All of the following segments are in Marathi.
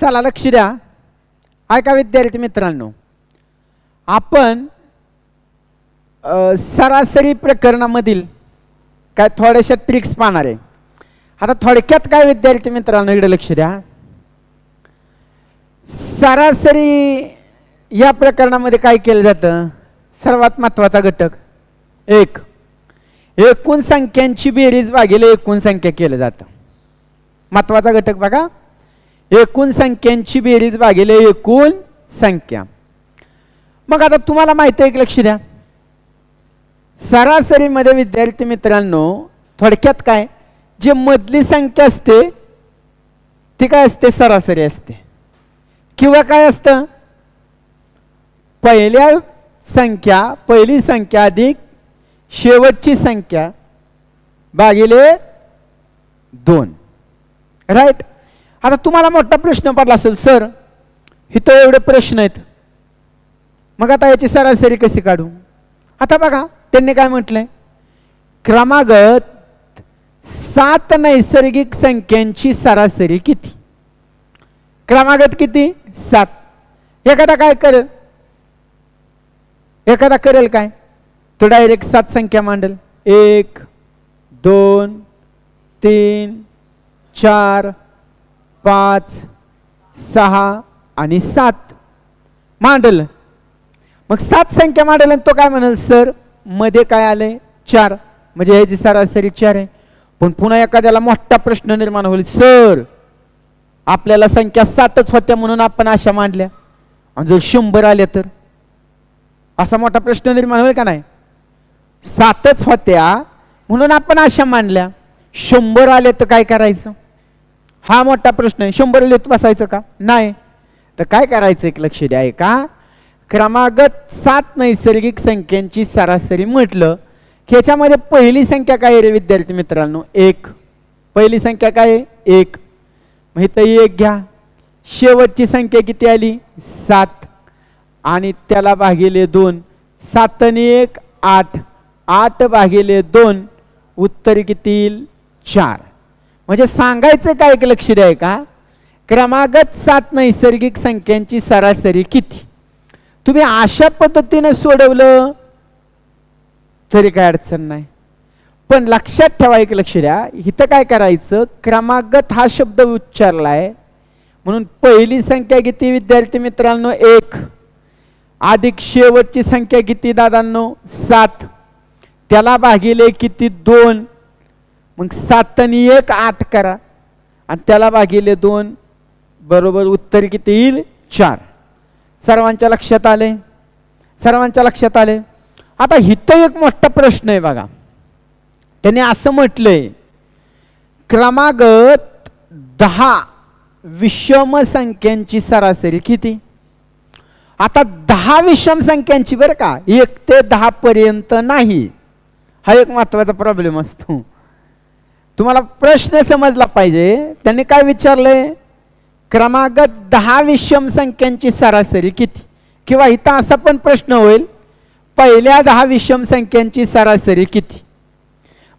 चला लक्ष द्या. ऐका विद्यार्थी मित्रांनो आपण सरासरी प्रकरणामधील काय थोड्याशा ट्रिक्स पाहणार आहे. आता थोडक्यात काय विद्यार्थी मित्रांनो इकडे लक्ष द्या. सरासरी या प्रकरणामध्ये काय केलं जातं? सर्वात महत्त्वाचा घटक एक. एकूण संख्यांची बेरीज भागिले एकूण संख्या केलं जातं. महत्त्वाचा घटक बघा. एकूण संख्यांची बेरीज भागिले एकूण संख्या. मग आता तुम्हाला माहिती आहे एक लक्ष द्या. सरासरीमध्ये विद्यार्थी मित्रांनो थोडक्यात काय? जे मधली संख्या असते ती काय असते? सरासरी असते. किंवा काय असतं? पहिल्या संख्या पहिली संख्या अधिक शेवटची संख्या भागिले दोन. राईट आता तुम्हाला मोठा प्रश्न पडला असेल सर इथं एवढे प्रश्न आहेत. मग आता याची सरासरी कशी काढू? आता बघा त्यांनी काय म्हटलंय? क्रमागत सात नैसर्गिक संख्यांची सरासरी किती? क्रमागत किती? सात. एखादा काय करेल? एखादा करेल काय? तो डायरेक्ट सात संख्या मांडेल. एक दोन तीन चार पाच सहा आणि सात. मांडल. मग सात संख्या मांडल आणि तो काय म्हणाल सरमध्ये काय आलंय? चार. म्हणजे ह्याची सरासरी चार आहे. पण पुन्हा एखाद्याला मोठा प्रश्न निर्माण होईल सर आपल्याला संख्या सातच होत्या म्हणून आपण अशा मांडल्या. आणि जर शंभर आल्या तर? असा मोठा प्रश्न निर्माण होईल का नाही? सातच होत्या म्हणून आपण अशा मांडल्या. शंभर आले तर काय करायचं? हा मोठा प्रश्न आहे. शंभर लिहित बसायचं का? नाही. तर काय करायचं? एक लक्ष द्या का क्रमागत सात नैसर्गिक संख्यांची सरासरी म्हटलं. की ह्याच्यामध्ये पहिली संख्या काय आहे रे विद्यार्थी मित्रांनो? एक. पहिली संख्या काय आहे? एक. मग इथं एक घ्या. शेवटची संख्या किती आली? सात. आणि त्याला भागिले दोन. सात आणि एक आठ. आठ भागिले दोन. उत्तर किती येईल? चार. म्हणजे सांगायचं काय एक लक्ष द्याय का क्रमागत सात नैसर्गिक संख्यांची सरासरी किती? तुम्ही अशा पद्धतीने सोडवलं तरी काय अडचण नाही. पण लक्षात ठेवा एक लक्ष द्या. इथं काय करायचं? क्रमागत हा शब्द उच्चारलाय. म्हणून पहिली संख्या किती विद्यार्थी मित्रांनो? एक. अधिक शेवटची संख्या किती दादांनो? सात. त्याला भागिले किती? दोन. मग सातनी एक आठ करा. आणि त्याला भागिले दोन बरोबर उत्तर किती येईल? चार. सर्वांच्या लक्षात आले? सर्वांच्या लक्षात आले? आता इथं एक मोठा प्रश्न आहे बघा. त्याने असं म्हटलंय क्रमागत दहा विषम संख्यांची सरासरी किती? आता दहा विषम संख्यांची बरं का एक ते दहा पर्यंत नाही. हा एक महत्त्वाचा प्रॉब्लेम असतो. तुम्हाला प्रश्न समजला पाहिजे. त्यांनी काय विचारले क्रमागत दहा विषम संख्यांची सरासरी किती? किंवा इथं असा पण प्रश्न होईल पहिल्या दहा विषम संख्यांची सरासरी किती?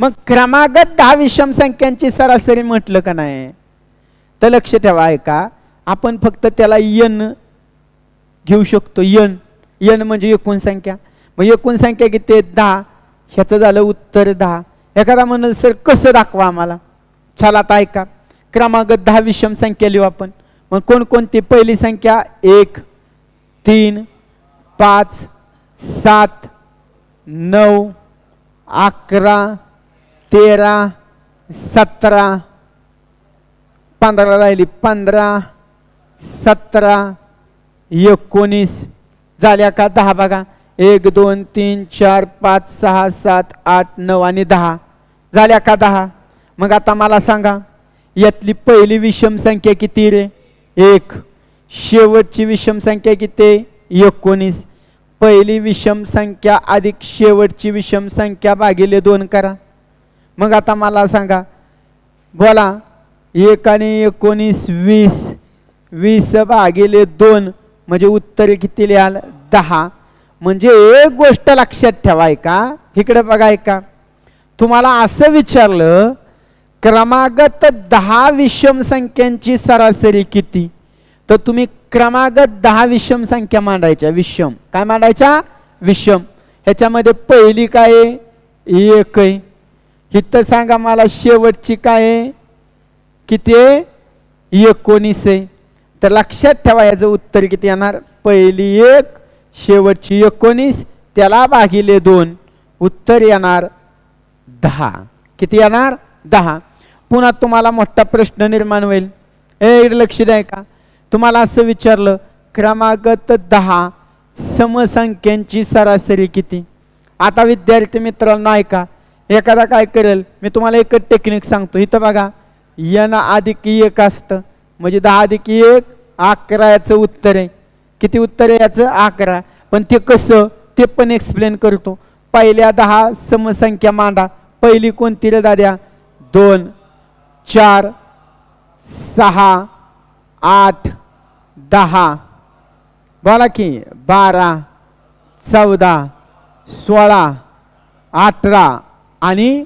मग क्रमागत दहा विषम संख्यांची सरासरी म्हटलं का नाही? तर लक्ष ठेवा ऐका आपण फक्त त्याला यन घेऊ शकतो. यन यन म्हणजे एकूण संख्या. मग एकूण संख्या किती? आहे दहा. ह्याचं झालं उत्तर दहा. एखादा म्हणाल सर कसं दाखवा आम्हाला? चला आता ऐका. क्रमांक दहा विषम संख्या लिहू आपण. मग कोणकोणती? पहिली संख्या एक तीन पाच सात नऊ अकरा तेरा सतरा पंधरा राहिली. पंधरा सतरा एकोणीस. झाल्या का दहा बघा. एक दोन तीन चार पाच सहा सात आठ नऊ आणि दहा. झाल्या का दहा? मग आता मला सांगा यातली पहिली विषम संख्या किती रे? एक. शेवटची विषम संख्या किती? आहे? एकोणीस. पहिली विषम संख्या अधिक शेवटची विषम संख्या भागिले दोन करा. मग आता मला सांगा बोला एक आणि एकोणीस वीस. वीस भागिले दोन म्हणजे उत्तर किती लिहाल? दहा. म्हणजे एक गोष्ट लक्षात ठेवाय का? इकडे बघाय का? तुम्हाला असं विचारलं क्रमागत दहा विषम संख्यांची सरासरी किती? तर तुम्ही क्रमागत दहा विषम संख्या मांडायच्या विषम. काय मांडायच्या? विषम. ह्याच्यामध्ये पहिली काय आहे? एक आहे. इथं सांगा मला शेवटची काय आहे? किती आहे? एकोणीस आहे. तर लक्षात ठेवा याचं उत्तर किती येणार? पहिली एक शेवटची एकोणीस त्याला भागिले दोन. उत्तर येणार दहा. किती येणार? दहा. पुन्हा तुम्हाला मोठा प्रश्न निर्माण होईल. ए लक्ष द्याय का? तुम्हाला असं विचारलं क्रमागत दहा समसंख्यांची सरासरी किती? आता विद्यार्थी मित्रांनो ऐका. एखादा काय करेल मी तुम्हाला एकच टेक्निक सांगतो. इथं बघा यन अधिक एक असतं. म्हणजे दहा अधिक एक अकरा याचं उत्तर आहे. किती उत्तर आहे याचं? अकरा. पण ते कसं? ते पण एक्सप्लेन करतो. पहिल्या दहा समसंख्या मांडा. पहिली कोणती रे दाद्या? दोन चार सहा आठ दहा. बोला की बारा चौदा सोळा अठरा आणि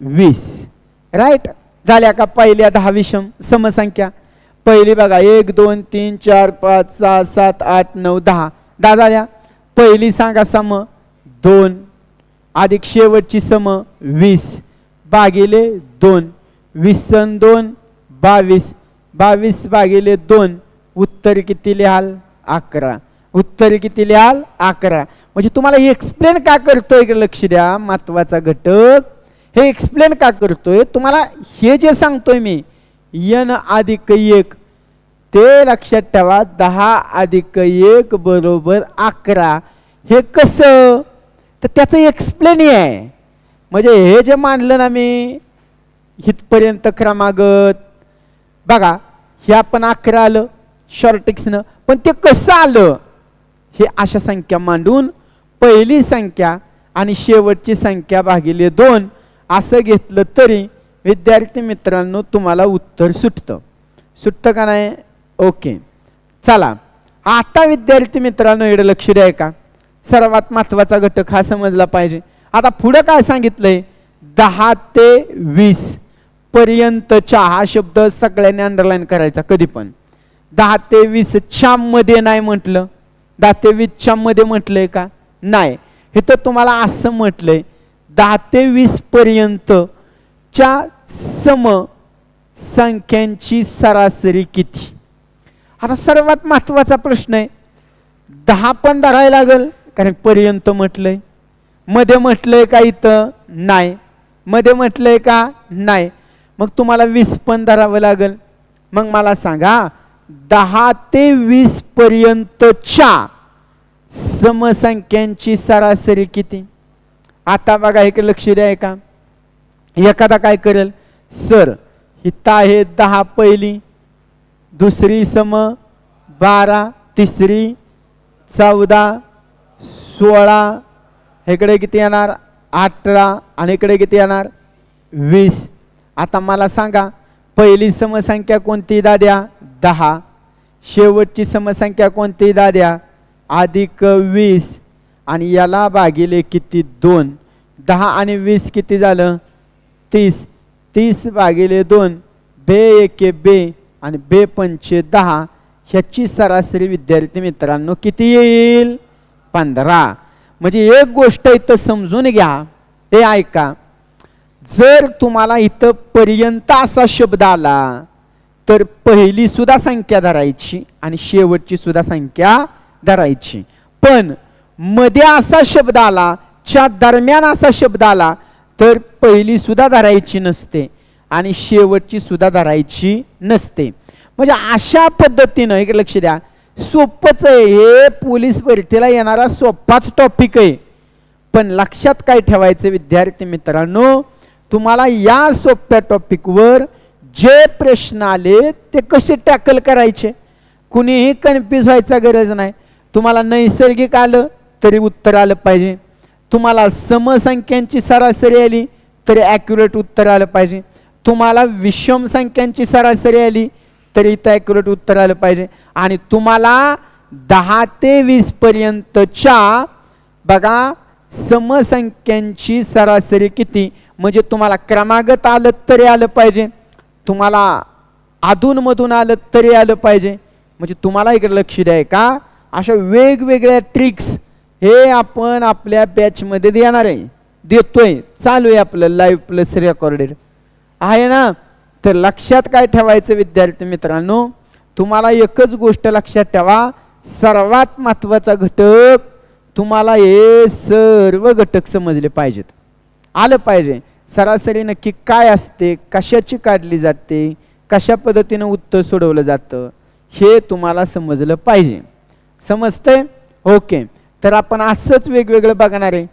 वीस. राईट झाल्या का पहिल्या दहा विषम समसंख्या? पहिली बघा एक दोन तीन चार पाच सहा सात आठ नऊ दहा. दहा झाल्या? पहिली सांगा सम दोन अधिक शेवटची सम वीस भागिले दोन. वीस सन दोन बावीस. बावीस भागिले दोन उत्तर किती लिहाल? अकरा. उत्तर किती लिहाल? अकरा. म्हणजे तुम्हाला एक्सप्लेन का करतोय लक्ष द्या? महत्त्वाचा घटक. हे एक्सप्लेन का करतोय? तुम्हाला हे जे सांगतोय मी यन अधिक एक ते लक्षात ठेवा. दहा अधिक एक बरोबर अकरा. हे कसं? तर त्याचं एक्सप्लेन आहे म्हणजे हे जे मांडलं ना मी इथपर्यंत क्रमागत. बघा हे आपण अकरा आलं शॉर्टिक्सनं पण ते कसं आलं? हे अशा संख्या मांडून पहिली संख्या आणि शेवटची संख्या भागिले दोन असं घेतलं तरी विद्यार्थी मित्रांनो तुम्हाला उत्तर सुटतं. सुटतं का नाही? ओके. चला. आता विद्यार्थी मित्रांनो इकडे लक्ष द्याय का सर्वात महत्त्वाचा घटक हा समजला पाहिजे. आता पुढं काय सांगितलंय? दहा ते वीस पर्यंतच्या हा शब्द सगळ्यांनी अंडरलाईन करायचा कधी पण. दहा ते वीसमध्ये नाही म्हटलं. दहा ते वीसच्या मध्ये म्हटलंय का? नाही. हे तर तुम्हाला असं म्हटलंय दहा ते वीस पर्यंतच्या सम संख्यांची सरासरी किती? आता सर्वात महत्त्वाचा प्रश्न आहे दहा पण धरायला लागेल. कारण पर्यंत म्हटलंय. मध्ये म्हटलंय का इथं? नाही. मध्ये म्हटलंय का? नाही. मग तुम्हाला वीस पण धरावं लागल. मग मला सांगा दहा ते वीस पर्यंतच्या समसंख्यांची सरासरी किती? आता बघा एक लक्ष द्या का एखादा काय करेल? सर हिता आहे दहा पहिली दुसरी सम बारा तिसरी चौदा सोळा इकडे किती येणार? अठरा आणि इकडे किती येणार? वीस. आता मला सांगा पहिली समसंख्या कोणती दाद्या? दहा. शेवटची समसंख्या कोणती दाद्या? अधिक वीस. आणि याला भागिले किती? दोन. दहा आणि वीस किती झालं? तीस. तीस भागिले दोन. बे एके बे. आणि बे पंचे दहा. ह्याची सरासरी विद्यार्थी मित्रांनो किती येईल? पंधरा. म्हणजे एक गोष्ट इथं समजून घ्या हे ऐका. जर तुम्हाला इथं पर्यंत असा शब्द आला तर पहिली सुद्धा संख्या धरायची आणि शेवटची सुद्धा संख्या धरायची. पण मध्ये असा शब्द आला च्या दरम्यान असा शब्द आला तर पहिली सुद्धा धरायची नसते आणि शेवटची सुद्धा धरायची नसते. म्हणजे अशा पद्धतीनं एक लक्ष द्या. सोपंच आहे. हे पोलीस भरतीला येणारा सोपाच टॉपिक आहे. पण लक्षात काय ठेवायचं विद्यार्थी मित्रांनो? तुम्हाला या सोप्या टॉपिकवर जे प्रश्न आले ते कसे टॅकल करायचे? कुणीही कन्फ्यूज व्हायचा गरज नाही. तुम्हाला नैसर्गिक आलं तरी उत्तर आलं पाहिजे. तुम्हाला समसंख्यांची सरासरी आली तरी ॲक्युरेट उत्तर आलं पाहिजे. तुम्हाला विषम संख्यांची सरासरी आली तरी इथं ॲक्युरेट उत्तर आलं पाहिजे. आणि तुम्हाला दहा ते वीस पर्यंतच्या बघा समसंख्यांची सरासरी किती? म्हणजे तुम्हाला क्रमागत आलं तरी आलं पाहिजे. तुम्हाला अधूनमधून आलं तरी आलं पाहिजे. म्हणजे तुम्हाला इकडे लक्ष द्याय का? अशा वेगवेगळ्या ट्रिक्स हे आपण आपल्या बॅचमध्ये देणार आहे. देतोय. चालू आहे आपलं लाईव्ह प्लस रेकॉर्डेड आहे ना? तर लक्षात काय ठेवायचं विद्यार्थी मित्रांनो? तुम्हाला एकच गोष्ट लक्षात ठेवा. सर्वात महत्त्वाचा घटक तुम्हाला हे सर्व घटक समजले पाहिजेत. आलं पाहिजे. सरासरी नक्की काय असते? कशाची काढली जाते? कशा पद्धतीनं उत्तर सोडवलं जातं? हे तुम्हाला समजलं पाहिजे. समजतंय? ओके. तर आपण असंच वेगवेगळं बघणार आहे.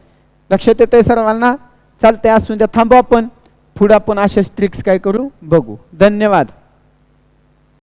लक्षात येतंय सर्वांना? चालतंय असून द्या थांबू आपण. पुढं आपण अशाच ट्रिक्स काय करू? बघू. धन्यवाद.